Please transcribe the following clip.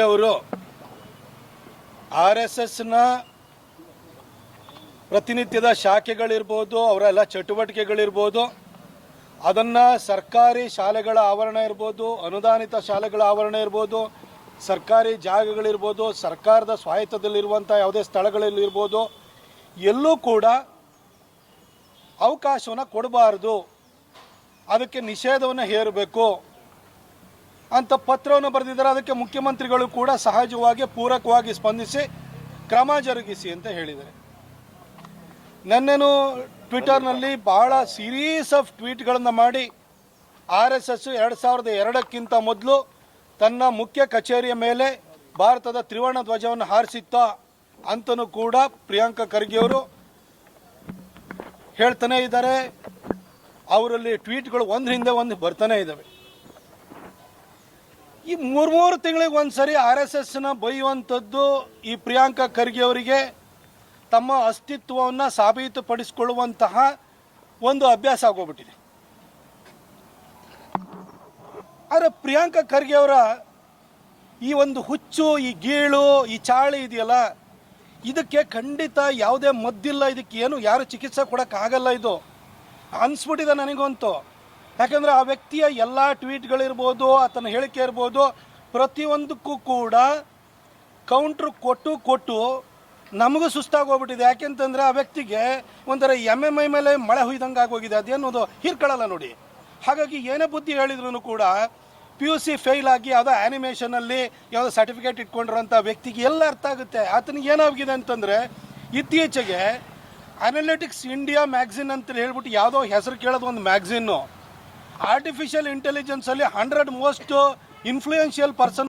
ಅವರು R S ಎಸ್ನ ಪ್ರತಿನಿತ್ಯದ ಶಾಖೆಗಳಿರ್ಬೋದು ಅವರೆಲ್ಲ ಚಟುವಟಿಕೆಗಳಿರ್ಬೋದು, ಅದನ್ನು ಸರ್ಕಾರಿ ಶಾಲೆಗಳ ಆವರಣ ಇರ್ಬೋದು, ಅನುದಾನಿತ ಶಾಲೆಗಳ ಆವರಣ ಇರ್ಬೋದು, ಸರ್ಕಾರಿ ಜಾಗಗಳಿರ್ಬೋದು, ಸರ್ಕಾರದ ಸ್ವಾಯತ್ತದಲ್ಲಿರುವಂಥ ಯಾವುದೇ ಸ್ಥಳಗಳಲ್ಲಿರ್ಬೋದು, ಎಲ್ಲೂ ಕೂಡ ಅವಕಾಶವನ್ನು ಕೊಡಬಾರ್ದು. ಅದಕ್ಕೆ ನಿಷೇಧವನ್ನು ಹೇರಬೇಕು. ಅಂತ ಪತ್ರವನ್ನು ಬರೆದಿದ್ದಾರೆ. ಅದಕ್ಕೆ ಮುಖ್ಯಮಂತ್ರಿಗಳು ಕೂಡ ಸಹಜವಾಗಿ, ಪೂರಕವಾಗಿ ಸ್ಪಂದಿಸಿ ಕ್ರಮ ಜರುಗಿಸಿ ಅಂತ ಹೇಳಿದ್ದಾರೆ. ನನ್ನೇನು ಟ್ವಿಟರ್ನಲ್ಲಿ ಬಹಳ ಸೀರೀಸ್ ಆಫ್ ಟ್ವೀಟ್ಗಳನ್ನು ಮಾಡಿ, ಆರ್ ಎಸ್ ಎಸ್ ಎರಡು ಸಾವಿರದ ಎರಡಕ್ಕಿಂತ ಮೊದಲು ತನ್ನ ಮುಖ್ಯ ಕಚೇರಿಯ ಮೇಲೆ ಭಾರತದ ತ್ರಿವರ್ಣ ಧ್ವಜವನ್ನು ಹಾರಿಸಿತ್ತ ಅಂತನೂ ಕೂಡ ಪ್ರಿಯಾಂಕಾ ಖರ್ಗೆಯವರು ಹೇಳ್ತಾನೆ ಇದ್ದಾರೆ. ಅವರಲ್ಲಿ ಟ್ವೀಟ್ಗಳು ಒಂದು ಹಿಂದೆ ಒಂದು ಬರ್ತಾನೆ ಇದ್ದಾವೆ. ಈ ಮೂರು ಮೂರು ತಿಂಗಳಿಗೆ ಒಂದ್ಸರಿ ಆರ್ ಎಸ್ ಎಸ್ನ ಬೈಯುವಂಥದ್ದು ಈ ಪ್ರಿಯಾಂಕಾ ಖರ್ಗೆ ಅವರಿಗೆ. ತಮ್ಮ ಅಸ್ತಿತ್ವವನ್ನು ಸಾಬೀತುಪಡಿಸಿಕೊಳ್ಳುವಂತಹ ಒಂದು ಅಭ್ಯಾಸ ಆಗೋಗ್ಬಿಟ್ಟಿದೆ. ಆದರೆ ಪ್ರಿಯಾಂಕಾ ಖರ್ಗೆ ಅವರ ಈ ಒಂದು ಹುಚ್ಚು, ಈ ಗೀಳು, ಈ ಚಾಳಿ ಇದೆಯಲ್ಲ, ಇದಕ್ಕೆ ಖಂಡಿತ ಯಾವುದೇ ಮದ್ದಿಲ್ಲ, ಇದಕ್ಕೆ ಏನು ಯಾರು ಚಿಕಿತ್ಸೆ ಕೊಡೋಕ್ಕಾಗಲ್ಲ ಇದು. ಅನ್ಸ್ಬಿಟ್ಟಿದೆ ನನಗಂತೂ. ಯಾಕಂದರೆ ಆ ವ್ಯಕ್ತಿಯ ಎಲ್ಲ ಟ್ವೀಟ್ಗಳಿರ್ಬೋದು, ಆತನ ಹೇಳಿಕೆ ಇರ್ಬೋದು, ಪ್ರತಿಯೊಂದಕ್ಕೂ ಕೂಡ ಕೌಂಟ್ರ್ ಕೊಟ್ಟು ಕೊಟ್ಟು ನಮಗೂ ಸುಸ್ತಾಗೋಗ್ಬಿಟ್ಟಿದೆ ಯಾಕೆಂತಂದರೆ ಆ ವ್ಯಕ್ತಿಗೆ ಒಂಥರ ಎಂ ಎಂ ಐ ಮೇಲೆ ಮಳೆ ಹುಯ್ದಂಗೆ ಆಗೋಗಿದೆ. ಅದೇನೋದು ಹೀರ್ಕೊಳ್ಳಲ್ಲ ನೋಡಿ. ಹಾಗಾಗಿ ಏನೇ ಬುದ್ಧಿ ಹೇಳಿದ್ರು ಕೂಡ ಪಿ ಯು ಸಿ ಫೇಲ್ ಆಗಿ ಯಾವುದೋ ಆ್ಯನಿಮೇಷನಲ್ಲಿ ಯಾವುದೋ ಸರ್ಟಿಫಿಕೇಟ್ ಇಟ್ಕೊಂಡಿರೋಂಥ ವ್ಯಕ್ತಿಗೆ ಎಲ್ಲ ಅರ್ಥ ಆಗುತ್ತೆ. ಆತನಿಗೆ ಏನಾಗಿದೆ ಅಂತಂದರೆ ಇತ್ತೀಚೆಗೆ ಅನಾಲಿಟಿಕ್ಸ್ ಇಂಡಿಯಾ ಮ್ಯಾಗ್ಝಿನ್ ಅಂತ ಹೇಳ್ಬಿಟ್ಟು ಯಾವುದೋ ಹೆಸರು ಕೇಳೋದು ಒಂದು ಮ್ಯಾಗ್ಝಿನ್ನು ಆರ್ಟಿಫಿಷಿಯಲ್ ಇಂಟೆಲಿಜೆನ್ಸಲ್ಲಿ ಹಂಡ್ರೆಡ್ ಮೋಸ್ಟ್ ಇನ್ಫ್ಲೂಯೆನ್ಷಿಯಲ್ ಪರ್ಸನ್